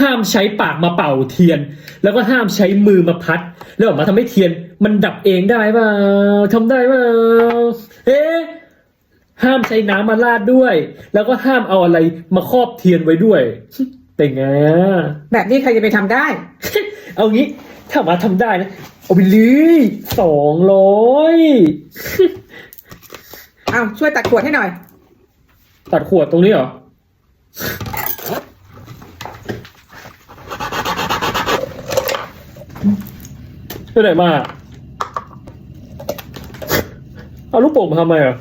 ห้ามใช้ปากมาเป่าเทียน แล้วก็ห้ามใช้มือมาพัด แล้วออกมาทำให้เทียน มันดับเองได้เปล่าทำได้เปล่าเอ๊ะห้ามใช้น้ำมาราดด้วย แล้วก็ห้ามเอาอะไรมาครอบเทียนไว้ด้วยเป็นไงอะแบบนี้ใครจะไปทำได้ เอางี้ถ้ามาทำได้นะเอาไปเลยสองร้อยเอาช่วยตัดขวดให้หน่อย ตัดขวดตรงนี้เหรอ ที่ไหนมาเอาลูกโป่งมาทำไมอะ